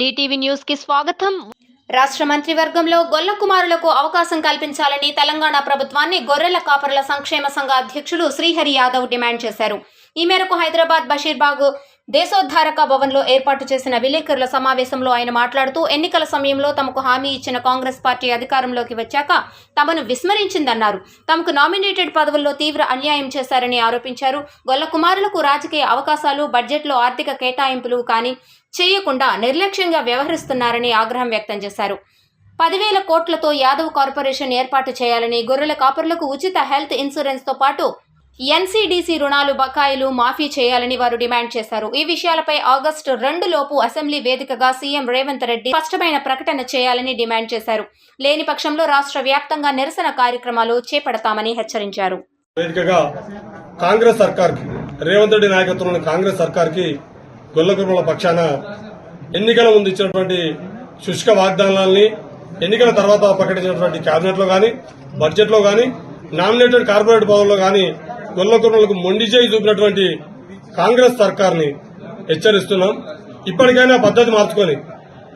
DTV న్యూస్కి స్వాగతం. రాష్ట్ర మంత్రివర్గంలో గొల్ల కుమారులకు అవకాశం కల్పించాలని తెలంగాణ ప్రభుత్వాన్ని గొర్రెల కాపరుల సంక్షేమ సంఘ అధ్యక్షులు శ్రీహరి యాదవ్ డిమాండ్ చేశారు. ఈ మేరకు హైదరాబాద్ బషీర్బాగ్ దేశోద్ధారక భవన్లో ఏర్పాటు చేసిన విలేకరుల సమావేశంలో ఆయన మాట్లాడుతూ ఎన్నికల సమయంలో తమకు హామీ ఇచ్చిన కాంగ్రెస్ పార్టీ అధికారంలోకి వచ్చాక తమను విస్మరించిందన్నారు. తమకు నామినేటెడ్ పదవుల్లో తీవ్ర అన్యాయం చేశారని ఆరోపించారు. గొల్ల కుమారులకు రాజకీయ అవకాశాలు బడ్జెట్లో ఆర్థిక కేటాయింపులు కానీ చేయకుండా నిర్లక్ష్యంగా వ్యవహరిస్తున్నారని ఆగ్రహం వ్యక్తం చేశారు. పదివేల కోట్లతో యాదవ్ కార్పొరేషన్ ఏర్పాటు చేయాలని గొర్రెల కాపరులకు ఉచిత హెల్త్ ఇన్సూరెన్స్తో పాటు ఎన్సీడీసీ రుణాలు బకాయిలు మాఫీ చేయాలని వారు డిమాండ్ చేశారు. ఈ విషయాలపై ఆగస్టు రెండు లోపు అసెంబ్లీ వేదికగా సీఎం రేవంత్ రెడ్డి స్పష్టమైన ప్రకటన చేయాలని డిమాండ్ చేశారు. లేని పక్షంలో రాష్ట్ర వ్యాప్తంగా నిరసన కార్యక్రమాలు చేపడతామని హెచ్చరించారు. వేదికగా కాంగ్రెస్ సర్కార్కి రేవంత్ రెడ్డి నాయకత్వంలోని కాంగ్రెస్ సర్కార్కి గొల్లకుర్మల పక్షాన ఎన్నికల ముందు ఇచ్చినటువంటి శుష్క వాగ్దానాలని ఎన్నికల తర్వాత ప్రకటించినటువంటి కేబినెట్లో కానీ బడ్జెట్లో కానీ నామినేటెడ్ కార్పొరేట్ పదవుల్లో కానీ గొల్లకుర్మలకు మొండి చేయి చూపినటువంటి కాంగ్రెస్ సర్కార్ని హెచ్చరిస్తున్నాం. ఇప్పటికైనా పద్ధతి మార్చుకొని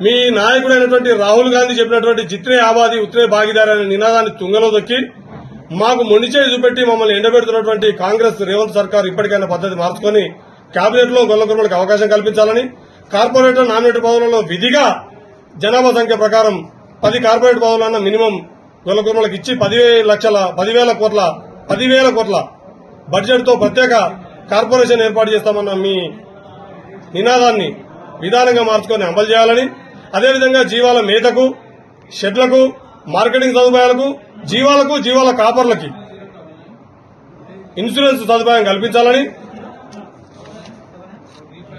మీ నాయకుడైనటువంటి రాహుల్ గాంధీ చెప్పినటువంటి జిత్రే ఆబాది ఉత్రే భాగీదారి అనే నినాదాన్ని తుంగలో దొక్కి మాకు మొండిచేయి చూపెట్టి మమ్మల్ని ఎండబెడుతున్నటువంటి కాంగ్రెస్ రేవంత్ సర్కార్ ఇప్పటికైనా పద్ధతి మార్చుకొని కేబినెట్లో గొల్లకుర్మలకు అవకాశం కల్పించాలని కార్పొరేటర్ నామినేట్ పదవులలో విధిగా జనాభా సంఖ్య ప్రకారం పది కార్పొరేట్ పదవులన్న మినిమం గొల్లకుర్మలకు ఇచ్చి పదివేల లక్షల పదివేల కోట్ల పదివేల కోట్ల బడ్జెట్తో ప్రత్యేక కార్పొరేషన్ ఏర్పాటు చేస్తామన్న మీ నినాదాన్ని విధానంగా మార్చుకొని అమలు చేయాలని అదేవిధంగా జీవాల మేతకు షెడ్లకు మార్కెటింగ్ సదుపాయాలకు జీవాలకు జీవాల కాపర్లకి ఇన్సూరెన్స్ సదుపాయం కల్పించాలని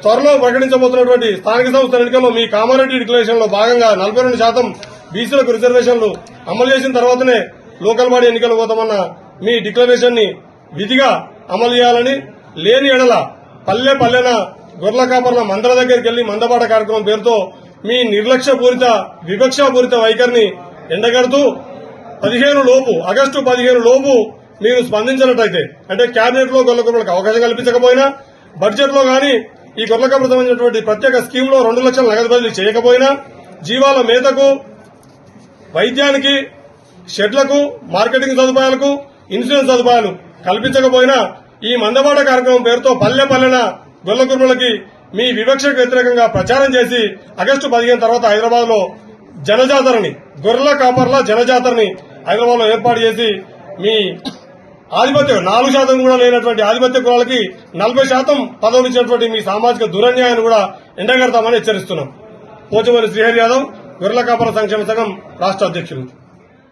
త్వరలో ప్రకటించబోతున్నటువంటి స్థానిక సంస్థల ఎన్నికల్లో మీ కామారెడ్డి డిక్లరేషన్లో భాగంగా నలభై రెండు శాతం బీసీలకు రిజర్వేషన్లు అమలు చేసిన తర్వాతనే లోకల్ బాడీ ఎన్నికలు పోతామన్న మీ డిక్లరేషన్ని విధిగా అమలు చేయాలని లేని ఎడల పల్లె పల్లెన గొర్రెల కాపర్ల మందల దగ్గరికి వెళ్ళి మందపాట కార్యక్రమం పేరుతో మీ నిర్లక్ష్యపూరిత వివక్షపూరిత వైఖరిని ఎండగడుతూ పదిహేను లోపు ఆగస్టు పదిహేను లోపు మీరు స్పందించినట్టయితే అంటే కేబినెట్లో గొల్లకుర్మలకు అవకాశం కల్పించకపోయినా బడ్జెట్లో గాని ఈ గొర్రెలకు సంబంధించినటువంటి ప్రత్యేక స్కీమ్లో రెండు లక్షల నగదు బదిలీ చేయకపోయినా జీవాల మేతకు వైద్యానికి షెడ్లకు మార్కెటింగ్ సదుపాయాలకు ఇన్సూరెన్స్ సదుపాయాలు కల్పించకపోయినా ఈ మందవాడ కార్యక్రమం పేరుతో పల్లె పల్లెన గొల్లకుర్మలకి మీ వివక్షకు వ్యతిరేకంగా ప్రచారం చేసి ఆగస్టు పదిహేను తర్వాత హైదరాబాద్లో జనజాతరని గొర్రెల కాపర్ల జనజాతరని హైదరాబాద్లో ఏర్పాటు చేసి మీ ఆధిపత్యం నాలుగు శాతం కూడా లేనటువంటి ఆధిపత్య కులాలకి నలభై శాతం పదవులు ఇచ్చినటువంటి మీ సామాజిక దురన్యాయాన్ని కూడా ఎండగడతామని హెచ్చరిస్తున్నాం. పోచమల్లి శ్రీహరి యాదవ్ గొర్రెల కాపర సంక్షేమ సంఘం రాష్ట్ర అధ్యక్షులు.